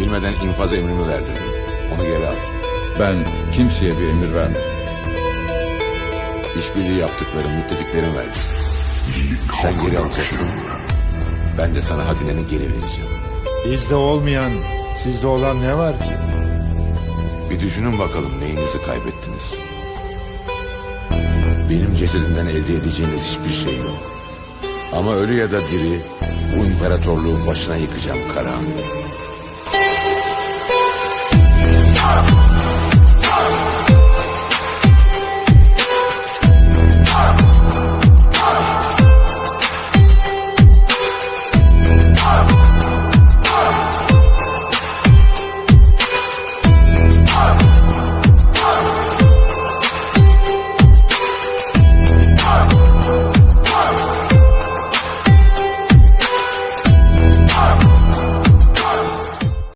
Bilmeden infaz emrimi verdin. Onu geri al. Ben kimseye bir emir vermedim. İşbirliği yaptıklarım, müttefiklerim verdi. Sen geri alacaksın. Ben de sana hazineni geri vereceğim. Bizde olmayan, sizde olan ne var ki? Bir düşünün bakalım neyinizi kaybettiniz. Benim cesedimden elde edeceğiniz hiçbir şey yok. Ama ölü ya da diri bu imparatorluğu başına yıkacağım Karahan.